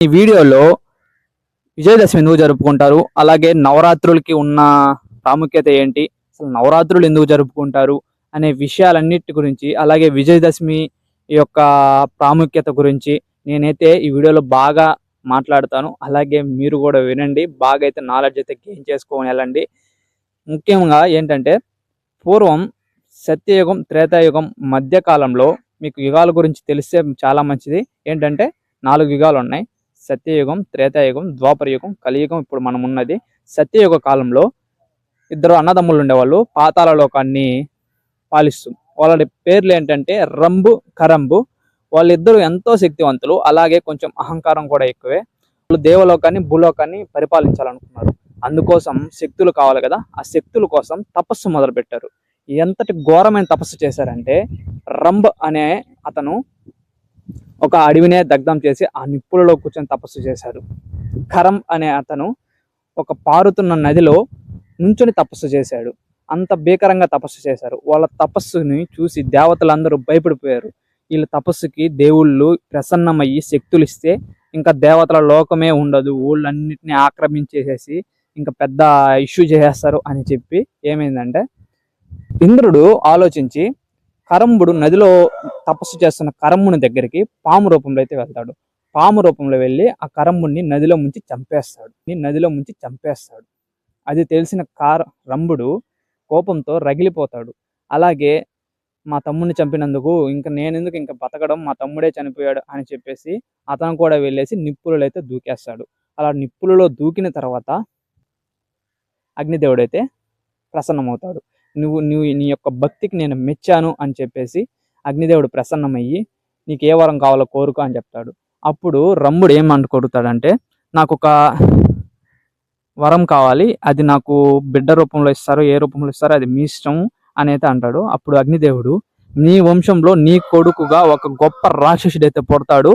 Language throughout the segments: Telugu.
ఈ వీడియోలో విజయదశమి ఎందుకు జరుపుకుంటారు? అలాగే నవరాత్రులకి ఉన్న ప్రాముఖ్యత ఏంటి? అసలు నవరాత్రులు ఎందుకు జరుపుకుంటారు? అనే విషయాలన్నిటి గురించి అలాగే విజయదశమి యొక్క ప్రాముఖ్యత గురించి నేనైతే ఈ వీడియోలో బాగా మాట్లాడతాను. అలాగే మీరు కూడా వినండి. బాగా అయితే నాలెడ్జ్ అయితే గెయిన్ చేసుకొని వెళ్ళండి. ముఖ్యంగా ఏంటంటే పూర్వం సత్యయుగం త్రేతాయుగం మధ్యకాలంలో మీకు యుగాల గురించి తెలిస్తే చాలా మంచిది. ఏంటంటే నాలుగు యుగాలు ఉన్నాయి. సత్యయుగం త్రేతాయుగం ద్వాపరయుగం కలియుగం ఇప్పుడు మనం ఉన్నది. సత్యయుగ కాలంలో ఇద్దరు అన్నదమ్ములు ఉండేవాళ్ళు. పాతాల లోకాన్ని పాలిస్తూ వాళ్ళ పేర్లు ఏంటంటే రంబు కరంబు. వాళ్ళిద్దరూ ఎంతో శక్తివంతులు. అలాగే కొంచెం అహంకారం కూడా ఎక్కువే. వాళ్ళు దేవలోకాన్ని భూలోకాన్ని పరిపాలించాలనుకున్నారు. అందుకోసం శక్తులు కావాలి కదా. ఆ శక్తుల కోసం తపస్సు మొదలుపెట్టారు. ఎంతటి ఘోరమైన తపస్సు చేశారంటే రంబ్ అనే అతను ఒక అడవినే దగ్ధం చేసి ఆ నిప్పులలో కూర్చొని తపస్సు చేశాడు కరం అనే అతను ఒక పారుతున్న నదిలో నుంచొని తపస్సు చేశాడు. అంత భీకరంగా తపస్సు చేశారు. వాళ్ళ తపస్సుని చూసి దేవతలందరూ భయపడిపోయారు. వీళ్ళ తపస్సుకి దేవుళ్ళు ప్రసన్నమయ్యి శక్తులు ఇస్తే ఇంకా దేవతల లోకమే ఉండదు. ఊళ్ళన్నిటిని ఆక్రమించేసేసి ఇంకా పెద్ద ఇష్యూ చేసేస్తారు అని చెప్పి ఏమైందంటే ఇంద్రుడు ఆలోచించి కరంబుడు నదిలో తపస్సు చేస్తున్న కరంబుని దగ్గరికి పాము రూపంలో అయితే వెళ్తాడు. పాము రూపంలో వెళ్ళి ఆ కరంబుడిని నదిలో ముంచి చంపేస్తాడు. నదిలో ముంచి చంపేస్తాడు. అది తెలిసిన కార రంభుడు కోపంతో రగిలిపోతాడు. అలాగే మా తమ్ముడిని చంపినందుకు ఇంకా నేనెందుకు ఇంకా బతకడం మా తమ్ముడే చనిపోయాడు అని చెప్పేసి అతను కూడా వెళ్ళేసి నిప్పులలో అయితే దూకేస్తాడు. అలా నిప్పులలో దూకిన తర్వాత అగ్నిదేవుడైతే ప్రసన్నమవుతాడు. నువ్వు నువ్వు నీ యొక్క భక్తికి నేను మెచ్చాను అని చెప్పేసి అగ్నిదేవుడు ప్రసన్నమయ్యి నీకు ఏ వరం కావాలో కోరుకో అని చెప్తాడు. అప్పుడు రమ్ముడు ఏమంటు కొడుతాడంటే నాకు ఒక వరం కావాలి అది నాకు బిడ్డ రూపంలో ఇస్తారో ఏ రూపంలో ఇస్తారో అది మీ ఇష్టం అని అయితే అంటాడు. అప్పుడు అగ్నిదేవుడు నీ వంశంలో నీ కొడుకుగా ఒక గొప్ప రాక్షసుడైతే పుడతాడు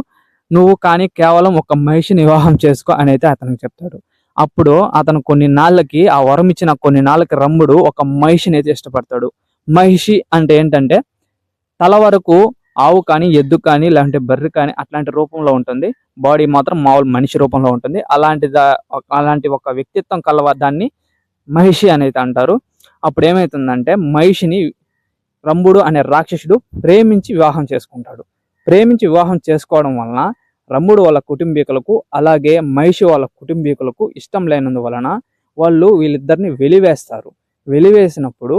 నువ్వు కానీ కేవలం ఒక మహిషిని వివాహం చేసుకో అని అయితే అతనికి చెప్తాడు. అప్పుడు అతను కొన్ని నాళ్ళకి ఆ వరం ఇచ్చిన కొన్ని నాళ్ళకి రమ్ముడు ఒక మహిషిని అయితే ఇష్టపడతాడు. మహిషి అంటే ఏంటంటే తల వరకు ఆవు కానీ ఎద్దు కానీ లేదంటే బర్రె కానీ అట్లాంటి రూపంలో ఉంటుంది. బాడీ మాత్రం మామూలు మనిషి రూపంలో ఉంటుంది. అలాంటి దా- అలాంటి ఒక వ్యక్తిత్వం కలవ దాన్ని మహిషి అనేది అంటారు. అప్పుడు ఏమవుతుందంటే మహిషిని రంభుడు అనే రాక్షసుడు ప్రేమించి వివాహం చేసుకుంటాడు. ప్రేమించి వివాహం చేసుకోవడం వలన రంభుడు వాళ్ళ కుటుంబీకులకు అలాగే మహిషి వాళ్ళ కుటుంబీకులకు ఇష్టం లేనందువలన వాళ్ళు వీళ్ళిద్దరిని వెలివేస్తారు. వెలివేసినప్పుడు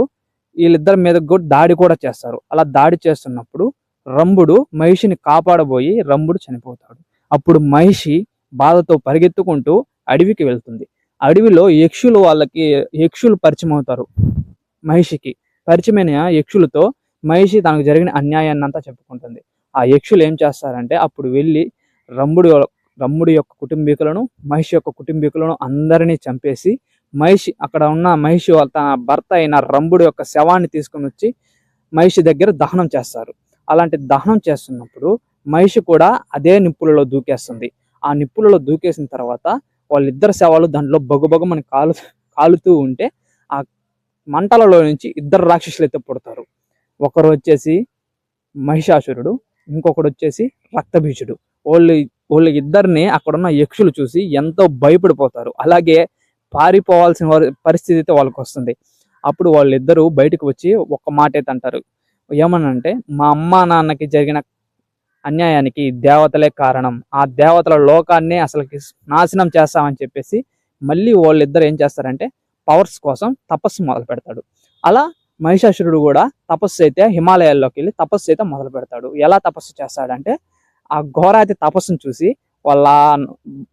వీళ్ళిద్దరి మీద కూడా దాడి కూడా చేస్తారు. అలా దాడి చేస్తున్నప్పుడు రంభుడు మహిషిని కాపాడబోయి రంభుడు చనిపోతాడు. అప్పుడు మహిషి బాధతో పరిగెత్తుకుంటూ అడవికి వెళ్తుంది. అడవిలో యక్షులు వాళ్ళకి యక్షులు పరిచయం అవుతారు మహిషికి. పరిచయమైన యక్షులతో మహిషి తనకు జరిగిన అన్యాయాన్ని అంతా చెప్పుకుంటుంది. ఆ యక్షులు ఏం చేస్తారంటే అప్పుడు వెళ్ళి రంభుడు రంభుడి యొక్క కుటుంబీకులను మహిషి యొక్క కుటుంబీకులను అందరినీ చంపేసి మహిషి అక్కడ ఉన్న మహిషి తన భర్త అయిన రంభుడి యొక్క శవాన్ని తీసుకొని వచ్చి మహిషి దగ్గర దహనం చేస్తారు. అలాంటి దహనం చేస్తున్నప్పుడు మహిషి కూడా అదే నిప్పులలో దూకేస్తుంది. ఆ నిప్పులలో దూకేసిన తర్వాత వాళ్ళిద్దరు శవాలు దాంట్లో బొగబొగమని కాలు కాలుతూ ఉంటే ఆ మంటలలో నుంచి ఇద్దరు రాక్షసులు అయితే పుడతారు. ఒకరు వచ్చేసి మహిషాసురుడు ఇంకొకడు వచ్చేసి రక్తబీజుడు. వాళ్ళు వాళ్ళు ఇద్దరిని అక్కడున్న యక్షులు చూసి ఎంతో భయపడిపోతారు. అలాగే పారిపోవాల్సిన వారి పరిస్థితి అయితే వాళ్ళకి వస్తుంది అప్పుడు వాళ్ళిద్దరూ బయటకు వచ్చి ఒక్క మాట అయితే అంటారు ఏమనంటే మా అమ్మ నాన్నకి జరిగిన అన్యాయానికి దేవతలే కారణం. ఆ దేవతల లోకాన్ని అసలుకి నాశనం చేస్తామని చెప్పేసి మళ్ళీ వాళ్ళిద్దరు ఏం చేస్తారంటే పవర్స్ కోసం తపస్సు మొదలు పెడతాడు. అలా మహిషాసురుడు కూడా తపస్సు అయితే హిమాలయాల్లోకి వెళ్ళి తపస్సు అయితే మొదలు పెడతాడు. ఎలా తపస్సు చేస్తాడంటే ఆ ఘోరాతి తపస్సును చూసి వాళ్ళ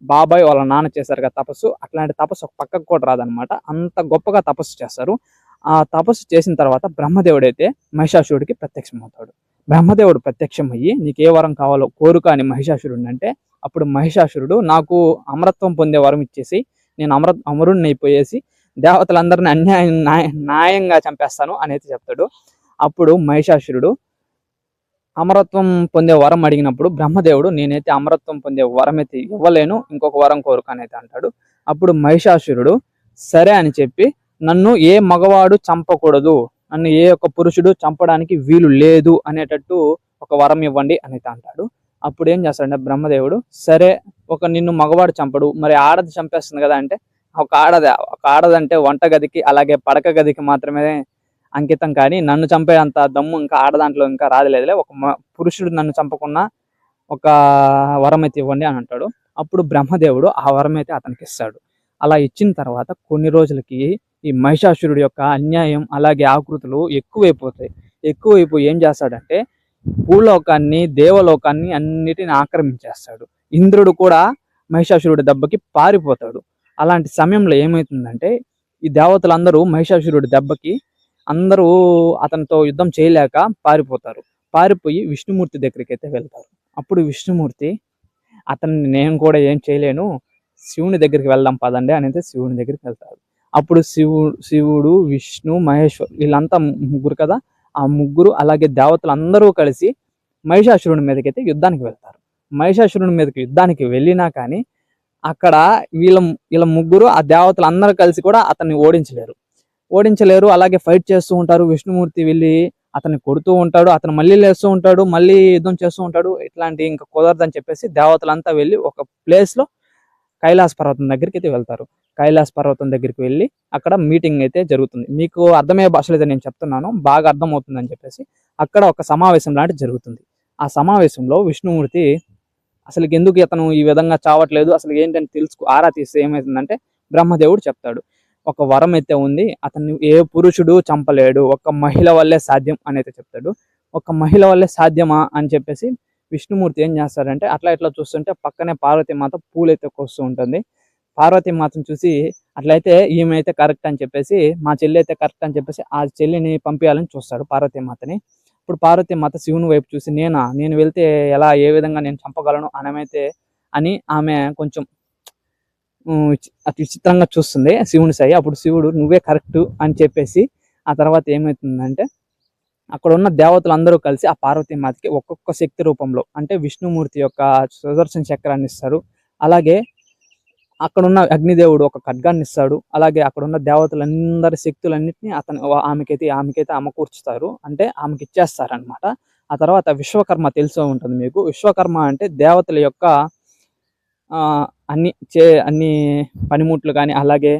బాబాయ్ వాళ్ళ నాన్న చేశారు కదా తపస్సు. అట్లాంటి తపస్సు ఒక పక్కకు కూడా రాదనమాట అంత గొప్పగా తపస్సు చేస్తారు. ఆ తపస్సు చేసిన తర్వాత బ్రహ్మదేవుడైతే మహిషాసురుడికి ప్రత్యక్షమవుతాడు. బ్రహ్మదేవుడు ప్రత్యక్షమయ్యి నీకు ఏ వరం కావాలో కోరుక అని మహిషాసురుడు అంటే అప్పుడు మహిషాసురుడు నాకు అమరత్వం పొందే వరం ఇచ్చేసి నేను అమర అమరుణ్ణి అయిపోయేసి దేవతలందరిని అన్యాయం న్యాయ- న్యాయంగా చంపేస్తాను అని అయితే చెప్తాడు. అప్పుడు మహిషాసురుడు అమరత్వం పొందే వరం అడిగినప్పుడు బ్రహ్మదేవుడు నేనైతే అమరత్వం పొందే వరం అయితే ఇవ్వలేను ఇంకొక వరం కోరుక అంటాడు. అప్పుడు మహిషాసురుడు సరే అని చెప్పి నన్ను ఏ మగవాడు చంపకూడదు నన్ను ఏ ఒక్క పురుషుడు చంపడానికి వీలు లేదు అనేటట్టు ఒక వరం ఇవ్వండి అని అయితే అంటాడు. అప్పుడు ఏం చేస్తాడంటే బ్రహ్మదేవుడు సరే ఒక నిన్ను మగవాడు చంపడు మరి ఆడది చంపేస్తుంది కదా అంటే ఒక ఆడది ఒక ఆడదంటే వంట గదికి అలాగే పడక గదికి మాత్రమే అంకితం కానీ నన్ను చంపే అంత దమ్ము ఇంకా ఆడదాంట్లో ఇంకా రాదులేదులే. ఒక పురుషుడు నన్ను చంపకుండా ఒక వరం అయితే ఇవ్వండి అని అంటాడు. అప్పుడు బ్రహ్మదేవుడు ఆ వరం అయితే అతనికి ఇస్తాడు. అలా ఇచ్చిన తర్వాత కొన్ని రోజులకి ఈ మహిషాసురుడి యొక్క అన్యాయం అలాగే ఆకృతులు ఎక్కువైపోతాయి. ఎక్కువైపోయి ఏం చేస్తాడంటే భూలోకాన్ని దేవలోకాన్ని అన్నిటిని ఆక్రమించేస్తాడు. ఇంద్రుడు కూడా మహిషాసురుడి దెబ్బకి పారిపోతాడు. అలాంటి సమయంలో ఏమవుతుందంటే ఈ దేవతలందరూ మహిషాసురుడి దెబ్బకి అందరూ అతనితో యుద్ధం చేయలేక పారిపోతారు. పారిపోయి విష్ణుమూర్తి దగ్గరికి అయితే వెళ్తారు. అప్పుడు విష్ణుమూర్తి అతన్ని నేను కూడా ఏం చేయలేను. శివుని దగ్గరికి వెళ్దాం పదండి అని అయితే శివుని దగ్గరికి వెళ్తారు. అప్పుడు శివుడు శివుడు విష్ణు మహేశ్వర్ వీళ్ళంతా ముగ్గురు కదా? ఆ ముగ్గురు అలాగే దేవతలు అందరూ కలిసి మహిషాసురుడి మీదకైతే యుద్ధానికి వెళ్తారు. మహిషాసురుని మీదకి యుద్ధానికి వెళ్ళినా కానీ అక్కడ వీళ్ళ వీళ్ళ ముగ్గురు ఆ దేవతలు అందరూ కలిసి కూడా అతన్ని ఓడించలేరు. ఓడించలేరు. అలాగే ఫైట్ చేస్తూ ఉంటారు. విష్ణుమూర్తి వెళ్ళి అతన్ని కొడుతూ ఉంటాడు. అతను మళ్ళీ లేస్తూ ఉంటాడు. మళ్ళీ యుద్ధం చేస్తూ ఉంటాడు. ఇట్లాంటి ఇంకా కుదరదని చెప్పేసి దేవతలంతా వెళ్ళి ఒక ప్లేస్లో కైలాస పర్వతం దగ్గరికి అయితే వెళ్తారు. కైలాస పర్వతం దగ్గరికి వెళ్ళి అక్కడ మీటింగ్ అయితే జరుగుతుంది. మీకు అర్థమయ్యే భాషలో అయితే నేను చెప్తున్నాను. బాగా అర్థం అవుతుందని చెప్పేసి అక్కడ ఒక సమావేశం లాంటిది జరుగుతుంది. ఆ సమావేశంలో విష్ణుమూర్తి అసలు ఎందుకు ఇతను ఈ విధంగా చావట్లేదు? అసలు ఏంటని తెలుసుకు ఆరా తీస్తే ఏమవుతుందంటే బ్రహ్మదేవుడు చెప్తాడు. ఒక వరం అయితే ఉంది. అతన్ని ఏ పురుషుడు చంపలేడు. ఒక మహిళ వల్లే సాధ్యం అని అయితే చెప్తాడు. ఒక మహిళ వల్లే సాధ్యమా అని చెప్పేసి విష్ణుమూర్తి ఏం చేస్తాడంటే అట్లా ఇట్లా చూస్తుంటే పక్కనే పార్వతీమాత పూలైతే కోస్తూ ఉంటుంది. పార్వతీమాతను చూసి అట్లయితే ఈమె అయితే కరెక్ట్ అని చెప్పేసి మా చెల్లి అయితే కరెక్ట్ అని చెప్పేసి ఆ చెల్లిని పంపించాలని చూస్తాడు పార్వతీమాతని ఇప్పుడు పార్వతీమాత శివుని వైపు చూసి నేనా? నేను వెళ్తే ఎలా ఏ విధంగా నేను చంపగలను అనమైతే అని ఆమె కొంచెం అతి విచిత్రంగా చూస్తుంది శివుని సై. అప్పుడు శివుడు నువ్వే కరెక్ట్ అని చెప్పేసి ఆ తర్వాత ఏమవుతుందంటే అక్కడ ఉన్న దేవతలు అందరూ కలిసి ఆ పార్వతీమాతకి ఒక్కొక్క శక్తి రూపంలో అంటే విష్ణుమూర్తి యొక్క సుదర్శన చక్రాన్ని ఇస్తారు. అలాగే అక్కడ ఉన్న అగ్నిదేవుడు ఒక ఖడ్గాన్ని ఇస్తాడు. అలాగే అక్కడ ఉన్న దేవతలందరి శక్తులన్నింటినీ అతను ఆమెకైతే ఆమెకైతే అమకూర్చుతారు. అంటే ఆమెకి ఇచ్చేస్తారనమాట ఆ తర్వాత విశ్వకర్మ తెలిసే ఉంటుంది మీకు. విశ్వకర్మ అంటే దేవతల యొక్క అన్ని చే అన్ని పనిముట్లు కానీ అలాగే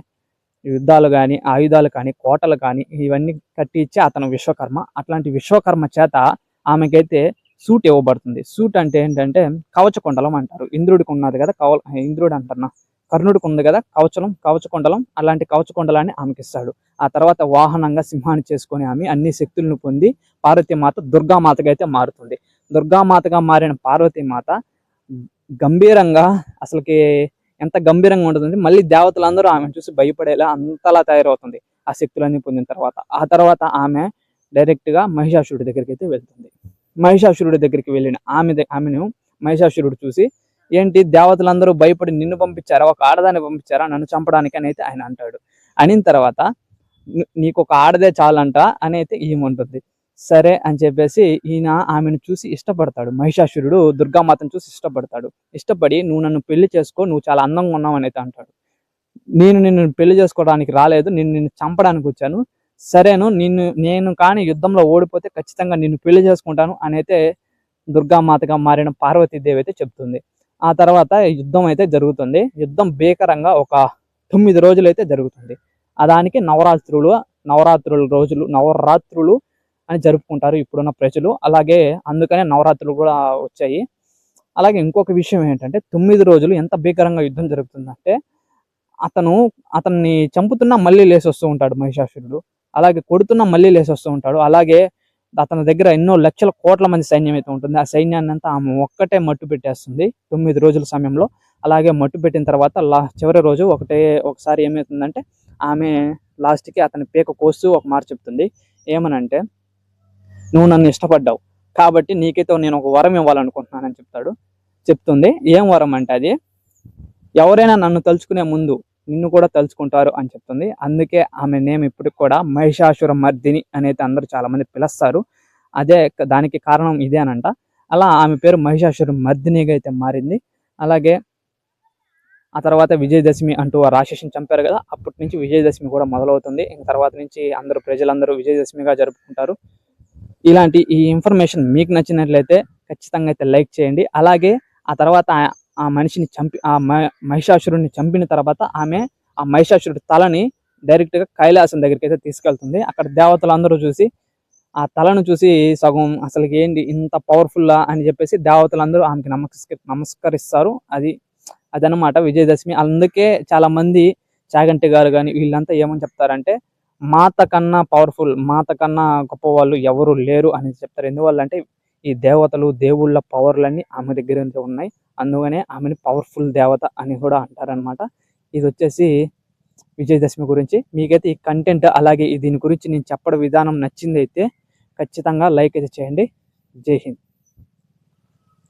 యుద్ధాలు కానీ ఆయుధాలు కానీ కోటలు కానీ ఇవన్నీ కట్టి ఇచ్చి అతను విశ్వకర్మ. అట్లాంటి విశ్వకర్మ చేత ఆమెకైతే సూట్ ఇవ్వబడుతుంది. సూట్ అంటే ఏంటంటే కవచకుండలం అంటారు. ఇంద్రుడికి ఉన్నది కదా కవ ఇంద్రుడు అంటున్నా కర్ణుడికి ఉంది కదా కవచలం కవచకుండలం అలాంటి కవచకుండలాన్ని ఆమెకి ఇస్తాడు ఆ తర్వాత వాహనంగా సింహాన్ని చేసుకొని ఆమె అన్ని శక్తులను పొంది పార్వతీమాత దుర్గామాతగా అయితే మారుతుంది. దుర్గామాతగా మారిన పార్వతీమాత గంభీరంగా అసలుకి ఎంత గంభీరంగా ఉంటుందంటే మళ్ళీ దేవతలందరూ ఆమెను చూసి భయపడేలా అంతలా తయారవుతుంది. ఆ శక్తులన్నీ పొందిన తర్వాత. ఆ తర్వాత ఆమె డైరెక్ట్గా మహిషాసురుడి దగ్గరికి అయితే వెళ్తుంది. మహిషాసురుడి దగ్గరికి వెళ్ళిన ఆమె ఆమెను మహిషాసురుడు చూసి ఏంటి దేవతలందరూ భయపడి నిన్ను పంపించారా? ఒక ఆడదాన్ని పంపించారా? నన్ను చంపడానికి? అని అయితే ఆయన అంటాడు. అనిన తర్వాత నీకు ఒక ఆడదే చాలంట అని అయితే ఏముంటుంది సరే అని చెప్పేసి ఈయన ఆమెను చూసి ఇష్టపడతాడు. మహిషాసురుడు దుర్గామాతను చూసి ఇష్టపడతాడు. ఇష్టపడి నువ్వు నన్ను పెళ్ళి చేసుకో నువ్వు చాలా అందంగా ఉన్నావు అని అయితే అంటాడు. నేను నిన్ను పెళ్ళి చేసుకోవడానికి రాలేదు నేను నిన్ను చంపడానికి వచ్చాను. సరేను నిన్ను నేను కానీ యుద్ధంలో ఓడిపోతే ఖచ్చితంగా నిన్ను పెళ్ళి చేసుకుంటాను అని అయితే దుర్గామాతగా మారిన పార్వతీదేవి అయితే చెప్తుంది. ఆ తర్వాత యుద్ధం అయితే జరుగుతుంది. యుద్ధం భీకరంగా ఒక తొమ్మిది రోజులు అయితే జరుగుతుంది దానికి నవరాత్రులు నవరాత్రుల రోజులు నవరాత్రులు అని జరుపుకుంటారు ఇప్పుడున్న ప్రజలు. అలాగే అందుకనే నవరాత్రులు కూడా వచ్చాయి. అలాగే ఇంకొక విషయం ఏంటంటే తొమ్మిది రోజులు ఎంత భీకరంగా యుద్ధం జరుగుతుందంటే అతను అతన్ని చంపుతున్నా మళ్ళీ లేసొస్తూ వస్తూ ఉంటాడు మహిషాసురుడు. అలాగే కొడుతున్నా మళ్ళీ లేసొస్తూ వస్తూ ఉంటాడు. అలాగే అతని దగ్గర ఎన్నో లక్షల కోట్ల మంది సైన్యం అయితే ఉంటుంది. ఆ సైన్యాన్ని అంతా ఆమె ఒక్కటే మట్టు పెట్టేస్తుంది తొమ్మిది రోజుల సమయంలో. అలాగే మట్టు పెట్టిన తర్వాత లా చివరి రోజు ఒకటే ఒకసారి ఏమవుతుందంటే ఆమె లాస్ట్కి అతని పీక కోస్తూ ఒక మాట చెప్తుంది. ఏమనంటే నువ్వు నన్ను ఇష్టపడ్డావు. కాబట్టి నీకైతే నేను ఒక వరం ఇవ్వాలనుకుంటున్నానని చెప్తాడు. చెప్తుంది ఏం వరం అంటే అది? ఎవరైనా నన్ను తలుచుకునే ముందు నిన్ను కూడా తలుచుకుంటారు అని చెప్తుంది. అందుకే ఆమె నేమ్ ఇప్పటికి కూడా మహిషాసుర మర్దిని అనేది అందరూ చాలా మంది పిలుస్తారు. అదే దానికి కారణం ఇదేనంట అలా ఆమె పేరు మహిషాసుర మర్దినిగా అయితే మారింది. అలాగే ఆ తర్వాత విజయదశమి అంటూ ఆ రాక్షసిని చంపారు కదా అప్పటి నుంచి విజయదశమి కూడా మొదలవుతుంది. ఇంక తర్వాత నుంచి అందరూ ప్రజలందరూ విజయదశమిగా జరుపుకుంటారు. ఇలాంటి ఈ ఇన్ఫర్మేషన్ మీకు నచ్చినట్లయితే ఖచ్చితంగా అయితే లైక్ చేయండి. అలాగే ఆ తర్వాత ఆ- ఆ మనిషిని చంపి ఆ మహిషాసురుడిని చంపిన తర్వాత ఆమె ఆ మహిషాసురుడి తలని డైరెక్ట్గా కైలాసం దగ్గరికి అయితే తీసుకెళ్తుంది. అక్కడ దేవతలు అందరూ చూసి ఆ తలను చూసి సగం అసలు ఏంటి ఇంత పవర్ఫుల్ అని చెప్పేసి దేవతలందరూ ఆమెకి నమస్క నమస్కరిస్తారు. అది అదనమాట విజయదశమి. అందుకే చాలా మంది చాగంటి గారు కానీ వీళ్ళంతా ఏమని చెప్తారంటే మాత కన్నా పవర్ఫుల్ మాత కన్నా గొప్ప వాళ్ళు ఎవరు లేరు అని చెప్తారు. ఎందువల్ల అంటే ఈ దేవతలు దేవుళ్ళ పవర్లన్నీ ఆమె దగ్గర ఉన్నాయి. అందుకనే ఆమెని పవర్ఫుల్ దేవత అని కూడా అంటారనమాట ఇది వచ్చేసి విజయదశమి గురించి. మీకైతే ఈ కంటెంట్ అలాగే దీని గురించి నేను చెప్పడం విధానం నచ్చింది అయితే ఖచ్చితంగా లైక్ అయితే చేయండి. జై హింద్.